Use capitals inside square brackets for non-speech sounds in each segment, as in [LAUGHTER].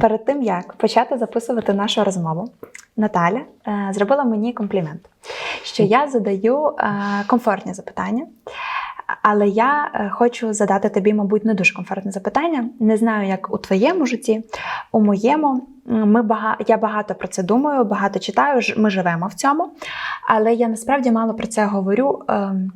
Перед тим як почати записувати нашу розмову, Наталя е, зробила мені комплімент, що я задаю е, комфортні запитання. Але я е, хочу задати тобі, мабуть, не дуже комфортне запитання. Не знаю, як у твоєму житті, у моєму. Ми бага... Я багато про це думаю, багато читаю. Ми живемо в цьому. Але я насправді мало про це говорю. ем,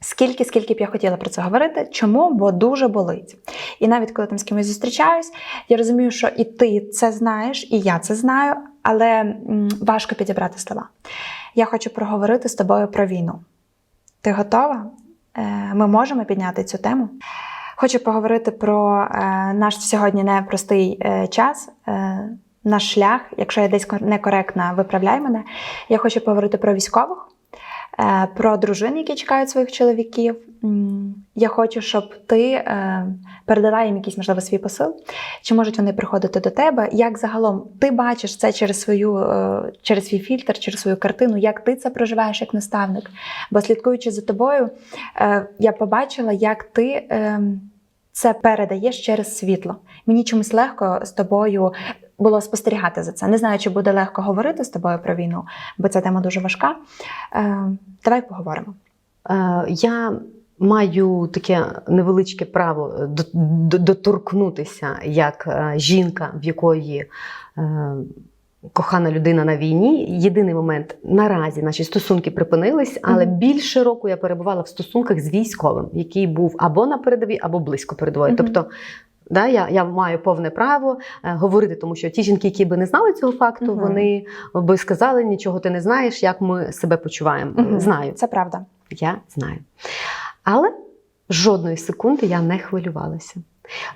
Скільки, скільки б я хотіла про це говорити, чому? Бо дуже болить. І навіть коли там з кимось зустрічаюсь, я розумію, що і ти це знаєш, і я це знаю, але важко підібрати слова. Я хочу проговорити з тобою про війну. Ти готова? Е, Ми можемо підняти цю тему. Хочу поговорити про е, наш сьогодні непростий е, час, наш шлях. Якщо я десь некоректна, виправляй мене. Я хочу поговорити про військових, про дружин, які чекають своїх чоловіків. Я хочу, щоб ти е, передала їм якийсь, можливо, свій посил. Чи можуть вони приходити до тебе? Як загалом ти бачиш це через свою е, через свій фільтр, через свою картину? Як ти це проживаєш як наставник? Бо слідкуючи за тобою, е, я побачила, як ти е, це передаєш через світло. Мені чомусь легко з тобою було спостерігати за це. Не знаю, чи буде легко говорити з тобою про війну, бо ця тема дуже важка. Е, давай поговоримо. Е, Я маю таке невеличке право до- до- доторкнутися як е, жінка, в якої е, кохана людина на війні. Єдиний момент наразі наші стосунки припинились, але Мгм. більше року я перебувала в стосунках з військовим, який був або на передовій, або близько передової. Мгм. Тобто. Да, я, я маю повне право е, говорити, тому що ті жінки, які би не знали цього факту, Мгм. вони би сказали, нічого ти не знаєш, як ми себе почуваємо. Мгм. Знаю. Це правда. Я знаю. Але жодної секунди я не хвилювалася.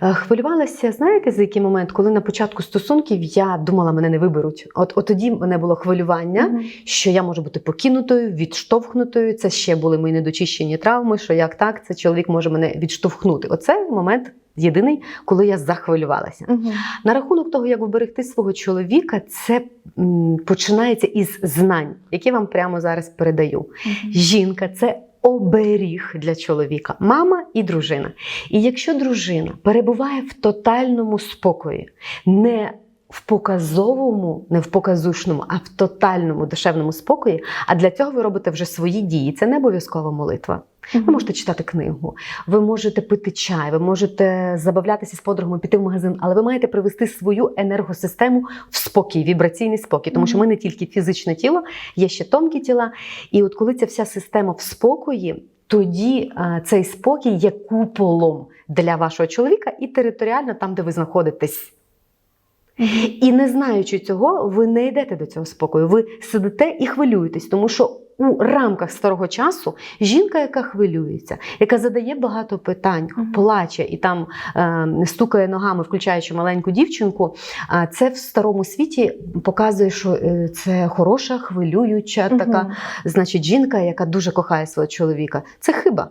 Е, Хвилювалася, знаєте, за який момент, коли на початку стосунків я думала, мене не виберуть. От, от тоді мене було хвилювання, Мгм. що я можу бути покинутою, відштовхнутою. Це ще були мої недочищені травми, що як так, це чоловік може мене відштовхнути. Оце момент єдиний, коли я захвилювалася. Мгм. На рахунок того, як вберегти свого чоловіка, це починається із знань, які я вам прямо зараз передаю. Мгм. Жінка це оберіг для чоловіка, мама і дружина. І якщо дружина перебуває в тотальному спокої, не в показовому, не в показушному, а в тотальному душевному спокої. А для цього ви робите вже свої дії. Це не обов'язкова молитва. Ви можете читати книгу, ви можете пити чай, ви можете забавлятися з подругами, піти в магазин, але ви маєте привести свою енергосистему в спокій, вібраційний спокій, тому що ми не тільки фізичне тіло, є ще тонкі тіла. І от коли ця вся система в спокої, тоді е, цей спокій є куполом для вашого чоловіка і територіально там, де ви знаходитесь. І не знаючи цього, ви не йдете до цього спокою. Ви сидите і хвилюєтесь, тому що у рамках старого часу жінка, яка хвилюється, яка задає багато питань, Мгм. плаче і там е, стукає ногами, включаючи маленьку дівчинку. А це в старому світі показує, що е, це хороша, хвилююча така, Мгм. значить, жінка, яка дуже кохає свого чоловіка. Це хиба.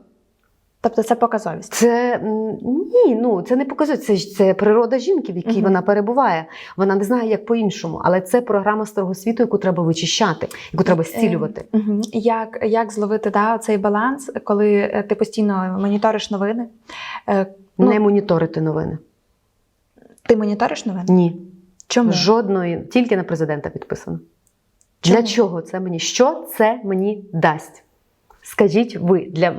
Тобто це показовість. Це ні, ну це не показує. Це, це природа жінки, в якій Мгм. вона перебуває. Вона не знає, як по-іншому, але це програма старого світу, яку треба вичищати, яку треба зцілювати. Е, мгм. Як, як зловити да, цей баланс, коли е, ти постійно моніториш новини? Е, ну, Не моніторити новини. Ти моніториш новини? Ні. Чому? Жодної, тільки на президента підписано. Чому? Для чого це мені? Що це мені дасть? Скажіть ви для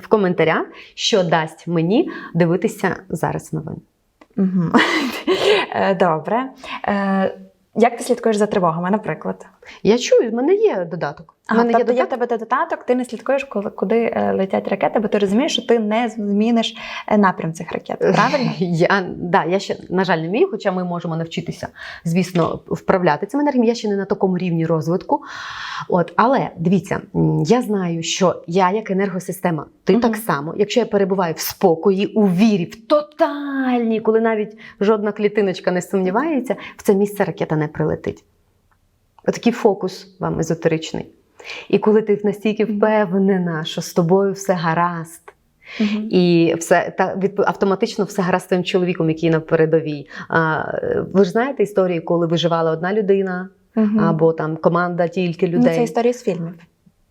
в коментарях, що дасть мені дивитися зараз новини. [LAUGHS] Е, Добре. Е, Як ти слідкуєш за тривогами, наприклад? Я чую, в мене є додаток. Ага, мене тобто є в додаток. тебе додаток, ти не слідкуєш, коли куди е, летять ракети, бо ти розумієш, що ти не зміниш е, напрям цих ракет. [LAUGHS] Правильно? Я, да, я ще, на жаль, не вмію, хоча ми можемо навчитися, звісно, вправляти цим енергіям. Я ще не на такому рівні розвитку. От, але дивіться, я знаю, що я як енергосистема, ти Мгм. так само, якщо я перебуваю в спокої, у вірі, в тотальній, коли навіть жодна клітиночка не сумнівається, в це місце ракета не прилетить. Отакий фокус вам езотеричний. І коли ти настільки впевнена, що з тобою все гаразд, Мгм. і все та автоматично все гаразд твоїм чоловіком, який на передовій. А, ви ж знаєте історії, коли виживала одна людина, Мгм. або там команда тільки Ну, людей. це історії з фільмів.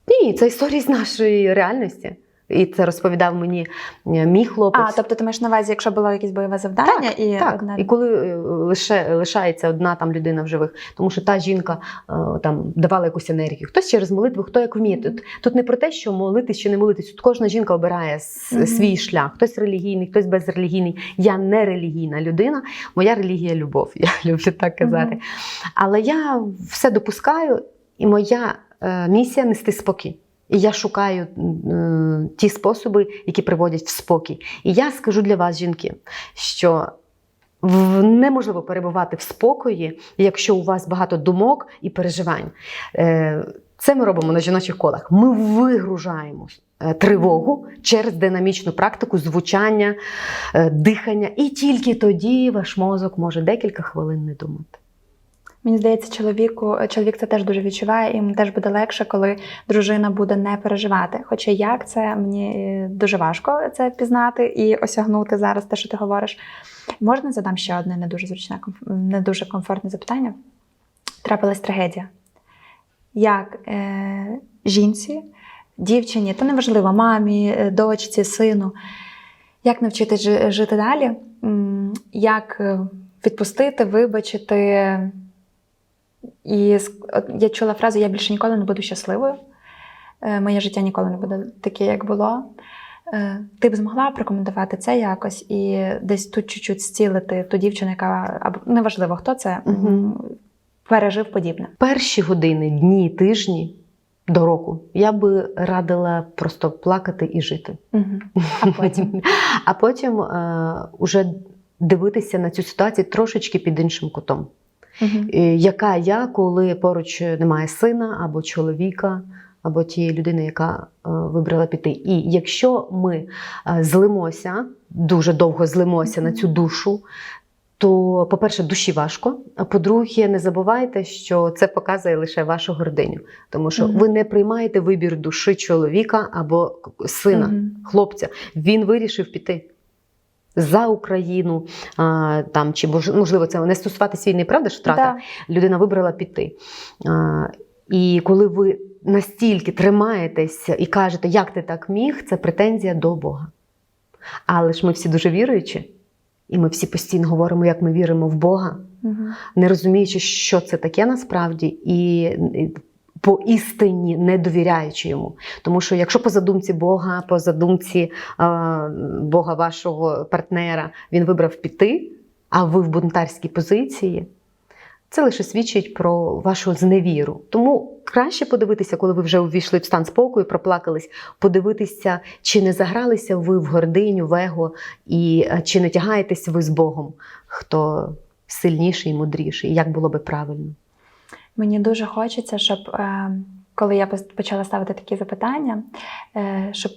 Ні, це історії з нашої реальності. І це розповідав мені е, мій хлопець. А, тобто ти маєш на увазі, якщо було якесь бойове завдання і Так, одна... і коли е, лише лишається одна там людина в живих, тому що та жінка е, там давала якусь енергію, хтось через молитву, хто як вміє. Тут, тут не про те, що молитись чи не молитись. Тут кожна жінка обирає свій шлях. Хтось релігійний, хтось безрелігійний. Я не релігійна людина. Моя релігія любов. [LAUGHS] Я люблю так казати. Але я все допускаю, і моя е, місія нести спокій. І я шукаю е, ті способи, які приводять в спокій. І я скажу для вас, жінки, що неможливо перебувати в спокої, якщо у вас багато думок і переживань. Е, Це ми робимо на жіночих колах. Ми вигружаємо е, тривогу через динамічну практику звучання, е, дихання, і тільки тоді ваш мозок може декілька хвилин не думати. Мені здається, чоловіку чоловік це теж дуже відчуває, і йому теж буде легше, коли дружина буде не переживати. Хоча як це мені е, дуже важко це пізнати і осягнути зараз те, що ти говориш. Можна задам ще одне не дуже зручне, не дуже комфортне запитання. Трапилась трагедія. Як е, жінці, дівчині, та неважливо, мамі, е, дочці, сину, як навчитись жи- жити далі, як е, відпустити, вибачити. І я чула фразу Я більше ніколи не буду щасливою. Е, Моє життя ніколи не буде таке, як було. Е, Ти б змогла прокоментувати це якось і десь тут чуть-чуть зцілити ту дівчину, яка або неважливо, хто це м, пережив подібне. Перші години, дні, тижні до року я би радила просто плакати і жити. Мгм. А [LAUGHS] потім а потім е, уже дивитися на цю ситуацію трошечки під іншим кутом. Е, Яка я, коли поруч немає сина або чоловіка, або тієї людини, яка е, вибрала піти. І якщо ми е, злимося, дуже довго злимося на цю душу. То, по-перше, душі важко. А по-друге, не забувайте, що це показує лише вашу гординю, тому що Мгм. ви не приймаєте вибір душі чоловіка або сина, Мгм. хлопця. Він вирішив піти за Україну, а, там чи можливо це не стосуватися війни, правда ж втрата? Да. людина вибрала піти. А, і коли ви настільки тримаєтеся і кажете, як ти так міг, це претензія до Бога. Але ж ми всі дуже віруючі, і ми всі постійно говоримо, як ми віримо в Бога, Мгм. не розуміючи, що це таке насправді, і по істині не довіряючи йому. Тому що якщо по задумці Бога, по задумці а, Бога вашого партнера, він вибрав піти, а ви в бунтарській позиції, це лише свідчить про вашу зневіру. Тому краще подивитися, коли ви вже увійшли в стан спокою, проплакались, подивитися, чи не загралися ви в гординю, в его, і е, чи не тягаєтесь ви з Богом, хто сильніший і мудріший, як було би правильно. Мені дуже хочеться, щоб е, коли я почала ставити такі запитання, е, щоб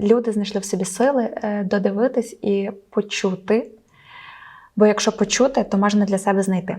люди знайшли в собі сили е, додивитись і почути. Бо якщо почути, то можна для себе знайти.